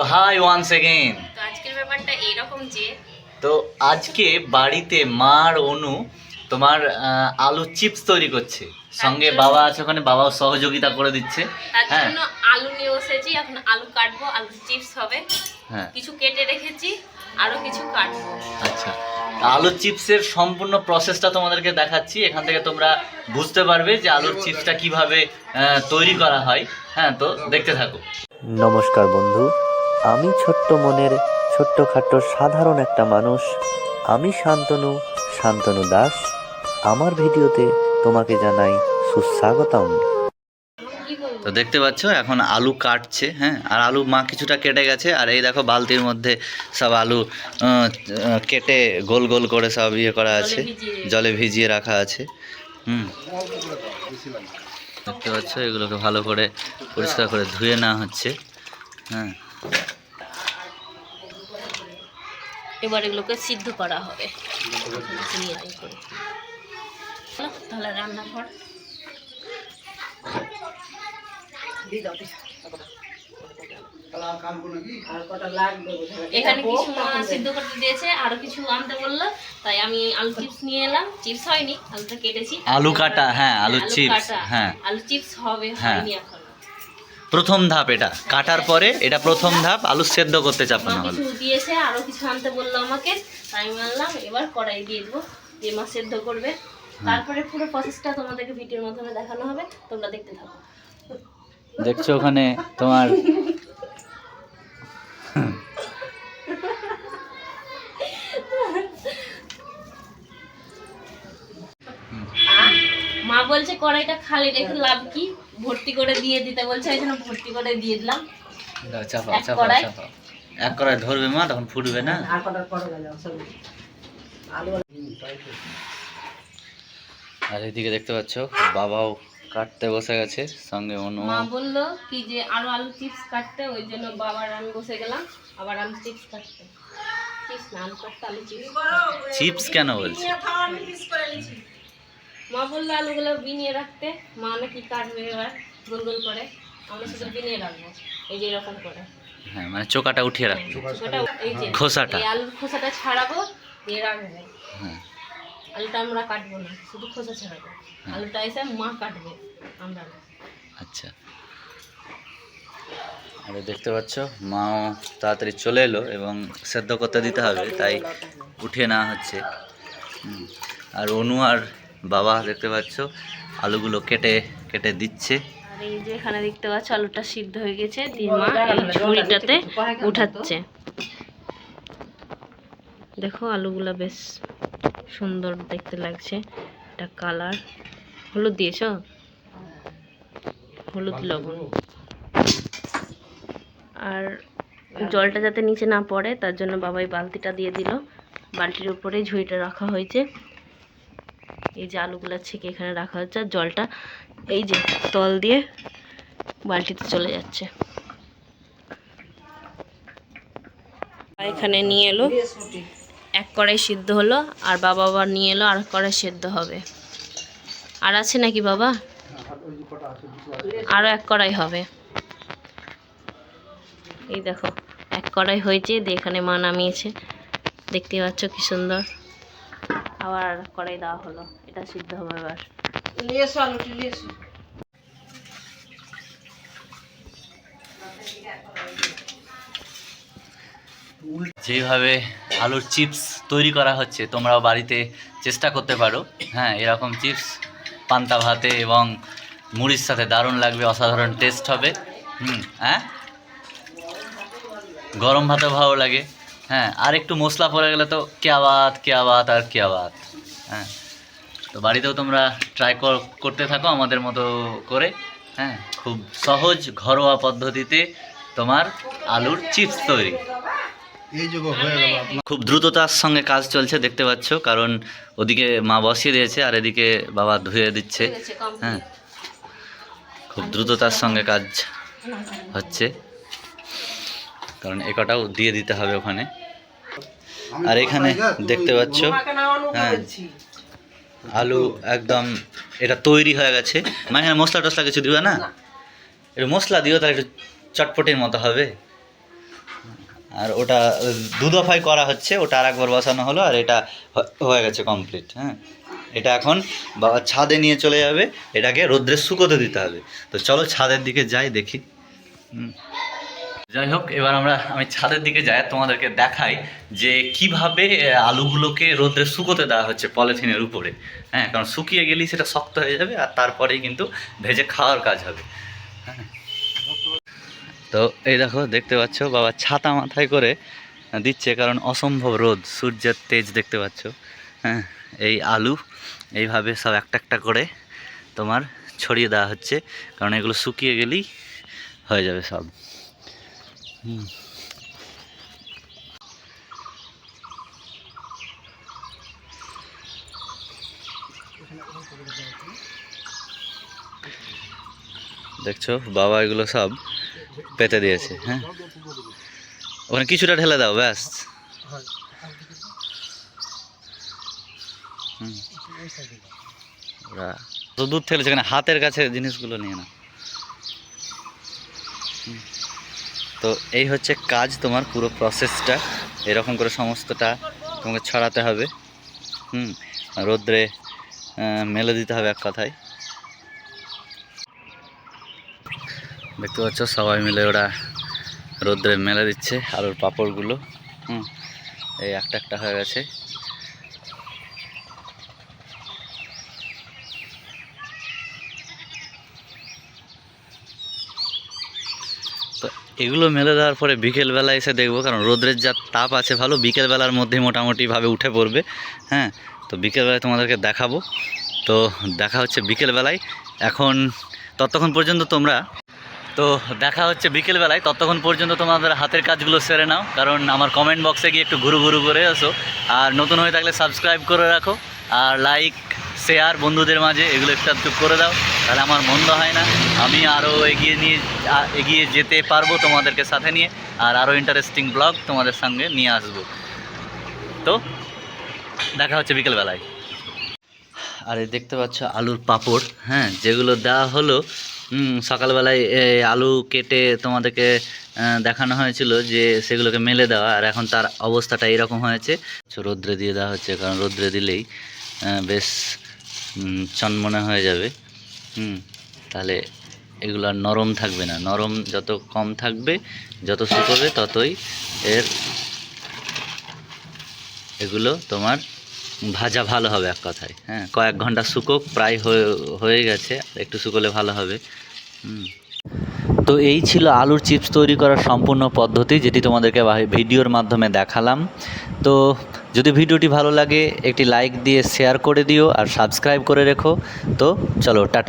তো high one second তো আজকের ব্যাপারটা এইরকম যে তো আজকে বাড়িতে মার অনু তোমার আলু চিপস তৈরি করছে। সঙ্গে বাবা আছে ওখানে বাবাও সহযোগিতা করে দিচ্ছে। হ্যাঁ। আলু নিয়ে বসেছি এখন আলু কাটবো আলু চিপস হবে। হ্যাঁ। কিছু কেটে রেখেছি আরও কিছু কাটবো। আচ্ছা। আলুর চিপসের সম্পূর্ণ প্রসেসটা তোমাদেরকে দেখাচ্ছি। এখান থেকে তোমরা বুঝতে পারবে যে আলুর চিপসটা কীভাবে তৈরি করা হয়। হ্যাঁ তো দেখতে থাকো। নমস্কার বন্ধু। আমি ছোট্ট মনের ছোট্টখাট্ট সাধারণ একটা মানুষ। আমি শান্তনু শান্তনু দাস। আমার ভিডিওতে তোমাকে জানাই সুস্বাগতম। তো দেখতে পাচ্ছ এখন আলু কাটছে হ্যাঁ? আর আলু মা কিছুটা কেটে গেছে আর এই দেখো বালতির মধ্যে সব আলু কেটে গোল গোল করে সব ইয়ে করা আছে জলে ভিজিয়ে রাখা আছে হুম? দেখতে পাচ্ছ এগুলোকে ভালো করে পরিষ্কার করে ধুয়ে নেওয়া হচ্ছে হ্যাঁ? এবার এগুলোকে সিদ্ধ করা হবে। তাহলে রান্না কর। এখানে কিছু মা সিদ্ধ করতে দিয়েছে আরও কিছু আনতে বলল তাই আমি আলু চিপস নিয়ে এলাম। চিপস হয়নি আলুটা কেটেছি। আলু কাটা হ্যাঁ আলু চিপস কাটা, হ্যাঁ। আলু চিপস হবে হ্যাঁ। হয়নি এখন। প্রথম ধাপ এটা। কাটার পরে এটা প্রথম ধাপ আলু সেদ্ধ করতে চাপানো হলো দিয়েছে আরও কিছু আনতে বলল আমাকে তাই আমি আনলাম এবার কড়াই দিয়ে দেবো দিয়ে মা সেদ্ধ করবে। তারপরে পুরো প্রসেসটা তোমাদেরকে ভিডিওর মাধ্যমে দেখানো হবে তোমরা দেখতে থাকো। দেখছ ওখানে তোমার মা বলছে কড়াইটা খালি রেখে লাভ কি? ভর্তি করে দিয়ে দিতে বলছে ওই জন্য ভর্তি করে দিয়ে দিলাম। চাপাও এক চাপাও চাপাও। এক কড়াই ধরবে মা তখন ফুটবে না? আর এদিকে দেখতে পাচ্ছ বাবাও কাটতে বসে গেছে সঙ্গে অনু মা বলল কি যে আরও আলু চিপস কাটতে ওই জন্য বাবার আমি বসে গেলাম আবার আলু চিপস কাটতে। চিপস না আলু কাটতে আলু চিপস চিপস কেন বলছে? মা বলল আলুগুলো বিনিয়ে রাখতে। মা নাকি কাটবে এবার গোল গোল করে। আমরা শুধু বিনিয়ে রাখব এই যে এরকম করে। হ্যাঁ মানে চোকাটা উঠিয়ে রাখবে। ওটা এই যে খোসাটা। এই আলুর খোসাটা ছাড়াবো দিয়ে রাখব। হ্যাঁ। আলুটা আমরা কাটবো না শুধু খোসা ছাড়াবো। আলুটা এসে মা কাটবে আমরা আচ্ছা। আর দেখতে পাচ্ছ মাও তাড়াতাড়ি চলে এলো এবং সেদ্ধ করতে দিতে হবে তাই উঠে না হচ্ছে। হুম। আর অনু আর বাবা দেখতে পাচ্ছ, আলুগুলো কেটে কেটে দিচ্ছে। দেখতে আলুটা সিদ্ধ হয়ে গেছে। উঠাচ্ছে। দেখো আলুগুলা বেশ সুন্দর দেখতে লাগছে। এটা কালার। হলুদ দিয়েছ? হলুদ লবণ। আর জলটা যাতে নিচে না পড়ে, তার জন্য বাবাই বালতিটা দিয়ে দিল। বালতির উপরে ঝুড়িটা রাখা হয়েছে। এই যে আলুগুলা ছেঁকে এখানে রাখা হচ্ছে আর জলটা এই যে তল দিয়ে বালতিতে চলে যাচ্ছে। এখানে নিয়ে এলো। এক কড়াই সিদ্ধ হলো আর বাবা আবার নিয়ে এলো আর কড়াই সেদ্ধ হবে। আর আছে নাকি বাবা? আরও এক কড়াই হবে। এই দেখো, এক কড়াই হয়েছে, দিয়ে এখানে মা নামিয়েছে। দেখতে পাচ্ছ কি সুন্দর। আবার কড়াই দেওয়া হলো। এটা সিদ্ধ হবে এবার। যেভাবে আলুর চিপস তৈরি করা হচ্ছে তোমরাও বাড়িতে চেষ্টা করতে পারো। হ্যাঁ এরকম চিপস পান্তা ভাতে এবং মুড়ির সাথে দারুণ লাগবে অসাধারণ টেস্ট হবে। হুম হ্যাঁ? গরম ভাতে ভালো লাগে। হ্যাঁ আর একটু মশলা পড়ে গেলে তো কে আবাদ কে আবাদ আর কে আবাদ হ্যাঁ তো বাড়িতেও তোমরা ট্রাই করতে থাকো আমাদের মতো করে হ্যাঁ খুব সহজ ঘরোয়া পদ্ধতিতে তোমার আলুর চিপস তৈরি। খুব দ্রুততার সঙ্গে কাজ চলছে দেখতে পাচ্ছ কারণ ওদিকে মা বসিয়ে দিয়েছে আর এদিকে বাবা ধুয়ে দিচ্ছে। হ্যাঁ। খুব দ্রুততার সঙ্গে কাজ হচ্ছে কারণ একটাও দিয়ে দিতে হবে ওখানে। আর এখানে দেখতে পাচ্ছ হ্যাঁ। আলু একদম এটা তৈরি হয়ে গেছে। মানে এখানে মশলা টসলা কিছু দিবে না? একটু মশলা দিও, তাহলে একটু চটপটির মতো হবে। আর ওটা দু দফায় করা হচ্ছে, ওটা আর একবার বসানো হলো, আর এটা হয়ে গেছে কমপ্লিট হ্যাঁ। এটা এখন বাবা ছাদে নিয়ে চলে যাবে, এটাকে রোদ্রে শুকোতে দিতে হবে। তো চলো ছাদের দিকে যাই, দেখি। হুম। যাই হোক, এবার আমরা, আমি ছাদের দিকে যাই তোমাদেরকে দেখাই যে কীভাবে আলুগুলোকে রোদ্রে শুকোতে দেওয়া হচ্ছে পলিথিনের উপরে। হ্যাঁ কারণ শুকিয়ে গেলেই সেটা শক্ত হয়ে যাবে আর তারপরেই কিন্তু ভেজে খাওয়ার কাজ হবে। হ্যাঁ। তো এই দেখো, দেখতে পাচ্ছ, বাবা ছাতা মাথায় করে দিচ্ছে, কারণ অসম্ভব রোদ, সূর্যের তেজ দেখতে পাচ্ছ। হ্যাঁ এই আলু এইভাবে সব একটা একটা করে তোমার ছড়িয়ে দেওয়া হচ্ছে, কারণ এগুলো শুকিয়ে গেলেই হয়ে যাবে সব। হুম। দেখছ, বাবা এগুলো সব পেতে দিয়েছে হ্যাঁ ওখানে কিছুটা ঢেলে দাও, ব্যাস। ওরা দূর থেকে হাতের কাছে জিনিসগুলো নিয়ে না তো এই হচ্ছে কাজ তোমার পুরো প্রসেসটা এরকম করে সমস্তটা তোমাকে ছড়াতে হবে। হুম, রোদ্রে মেলে দিতে হবে এক কথায়। দেখতে পাচ্ছ, সবাই মিলে ওরা রোদ্রে মেলে দিচ্ছে আলুর পাঁপড়গুলো। হুম, এই একটা একটা হয়ে গেছে। এগুলো মেলে দেওয়ার পরে বিকেলবেলা এসে দেখব, কারণ রোদ্রের যা তাপ আছে ভালো, বিকেলবেলার মধ্যে মোটামুটিভাবে উঠে পড়বে। হ্যাঁ তো বিকেলবেলায় তোমাদেরকে দেখাবো। তো দেখা হচ্ছে বিকেলবেলায়। এখন ততক্ষণ পর্যন্ত তোমরা, তো দেখা হচ্ছে বিকেলবেলায়। ততক্ষণ পর্যন্ত তোমাদের হাতের কাজগুলো সেরে নাও, কারণ আমার কমেন্ট বক্সে গিয়ে একটু ঘুরু ঘুরু করে আসো। আর নতুন হয়ে থাকলে সাবস্ক্রাইব করে রাখো। আর লাইক শেয়ার বন্ধুদের মাঝে এগুলো একটু একটু করে দাও, তাহলে আমার মন্দ হয় না। আমি আরও এগিয়ে নিয়ে এগিয়ে যেতে পারব তোমাদেরকে সাথে নিয়ে, আর আরও ইন্টারেস্টিং ব্লগ তোমাদের সঙ্গে নিয়ে আসব। তো, দেখা হচ্ছে বিকেলবেলায়। আর, দেখতে পাচ্ছ আলুর পাঁপড় হ্যাঁ যেগুলো দেওয়া হলো। সকালবেলায় আলু কেটে তোমাদেরকে দেখানো হয়েছিল যে সেগুলোকে মেলে দেওয়া, আর এখন তার অবস্থাটা এরকম হয়েছে। রোদ্রে দিয়ে দেওয়া হচ্ছে, কারণ রোদ্রে দিলেই বেশ চনমনে হয়ে যাবে। হুম, তাহলে এগুলো আর নরম থাকবে না। নরম যত কম থাকবে, যত শুকোবে ততই এর এগুলো তোমার ভাজা ভালো হবে এক কথায়। হ্যাঁ কয়েক ঘণ্টা শুকোক, প্রায় হয়ে গেছে। একটু শুকোলে ভালো হবে। হুম। তো এই ছিল আলুর চিপস তৈরি করার সম্পূর্ণ পদ্ধতি, যেটি তোমাদেরকে ভিডিওর মাধ্যমে দেখালাম। তো যদি ভিডিওটি ভালো লাগে, একটি লাইক দিয়ে শেয়ার করে দিও আর সাবস্ক্রাইব করে রেখো। তো চলো, টাটা।